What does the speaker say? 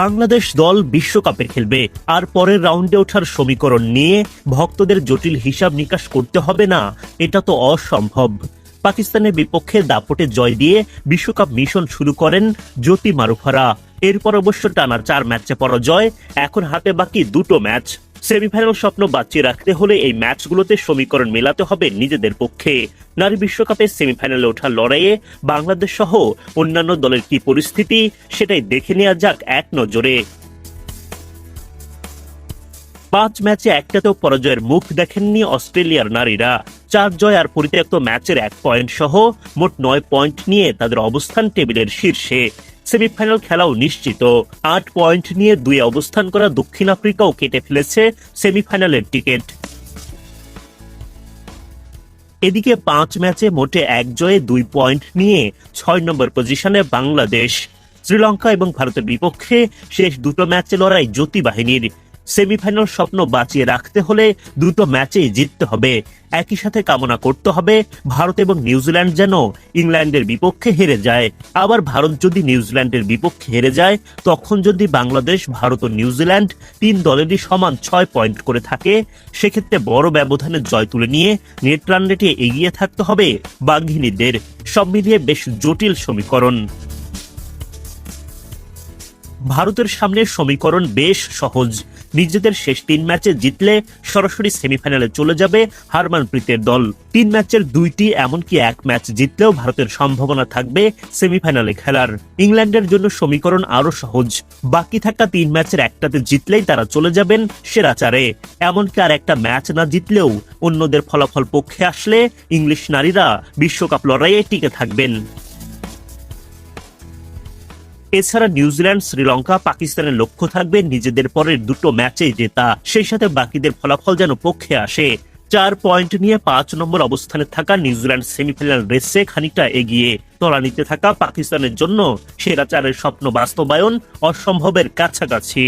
বাংলাদেশ দল বিশ্বকাপে খেলবে। আর পরের রাউন্ডে ওঠার সমীকরণ নিয়ে ভক্তদের জটিল হিসাব নিকাশ করতে হবে না, এটা তো অসম্ভব। পাকিস্তানের বিপক্ষে দাপটে জয় দিয়ে বিশ্বকাপ মিশন শুরু করেন জ্যোতি মারুফারা। এরপর অবশ্য টানা চার ম্যাচে পরাজয়, এখন হাতে বাকি দুটো ম্যাচ। সেমিফাইনাল স্বপ্ন বাঁচিয়ে রাখতে হলে এই ম্যাচগুলোতে সমীকরণ মেলাতে হবে নিজেদের পক্ষে। নারী বিশ্বকাপে সেমিফাইনালে ওঠার লড়াইয়ে বাংলাদেশ সহ অন্যান্য দলের কি পরিস্থিতি, সেটাই দেখে নেওয়া যাক এক নজরে। পাঁচ ম্যাচে একটাতেও পরাজয়ের মুখ দেখেননি অস্ট্রেলিয়ার নারীরা। চার জয় আর পরিত্যক্ত ম্যাচের এক পয়েন্ট সহ মোট নয় পয়েন্ট নিয়ে তাদের অবস্থান টেবিলের শীর্ষে। সেমিফাইনাল খেলাও নিশ্চিত। আট পয়েন্ট নিয়ে দুই অবস্থান করা দক্ষিণ আফ্রিকাও কেটে ফেলেছে সেমিফাইনালের টিকিট। এদিকে পাঁচ ম্যাচে মোটে এক জয়ে দুই পয়েন্ট নিয়ে ছয় নম্বর পজিশনে বাংলাদেশ। শ্রীলঙ্কা এবং ভারতের বিপক্ষে শেষ দুটো ম্যাচে লড়াই জ্যোতি বাহিনীর। সেমিফাইনাল স্বপ্ন বাঁচিয়ে রাখতে হলে দুটো ম্যাচেই জিততে হবে। একই সাথে কামনা করতে হবে, ভারত এবং নিউজিল্যান্ড যেন ইংল্যান্ডের বিপক্ষে হেরে যায়। আবার ভারত যদি নিউজিল্যান্ডের বিপক্ষে হেরে যায়, তখন যদি বাংলাদেশ, ভারত ও নিউজিল্যান্ড তিন দলেরই সমান ছয় পয়েন্ট করে থাকে, সেক্ষেত্রে বড় ব্যবধানে জয় তুলে নিয়ে নেট রান রেটে এগিয়ে থাকতে হবে বাঘিনীদের। সব মিলিয়ে বেশ জটিল সমীকরণ। ভারতের সামনে সমীকরণ বেশ সহজ। নিজেদের শেষ তিন ম্যাচে জিতলে সরাসরি সেমিফাইনালে চলে যাবে হারমানপ্রীতের দল। তিন ম্যাচের দুইটি এমনকি এক ম্যাচ জিতলেও ভারতের সম্ভাবনা থাকবে সেমিফাইনালে খেলার। ইংল্যান্ডের জন্য সমীকরণ আরও সহজ। বাকি থাকা তিন ম্যাচের একটাতে জিতলেই তারা চলে যাবেন সেরা চারে। এমনকি আর একটা ম্যাচ না জিতলেও অন্যদের ফলাফল পক্ষে আসলে ইংলিশ নারীরা বিশ্বকাপ লড়াইয়ে টিকে থাকবেন। এছাড়া নিউজিল্যান্ড, শ্রীলঙ্কা, পাকিস্তানের লক্ষ্য থাকবে নিজেদের পরের দুটো ম্যাচে জেতা। সেই সাথে বাকিদের ফলাফল যেন পক্ষে আসে। চার পয়েন্ট নিয়ে পাঁচ নম্বর অবস্থানে থাকা নিউজিল্যান্ড সেমিফাইনাল রেসে খানিকটা এগিয়ে। তলানিতে থাকা পাকিস্তানের জন্য সেরা চারের স্বপ্ন বাস্তবায়ন অসম্ভবের কাছাকাছি।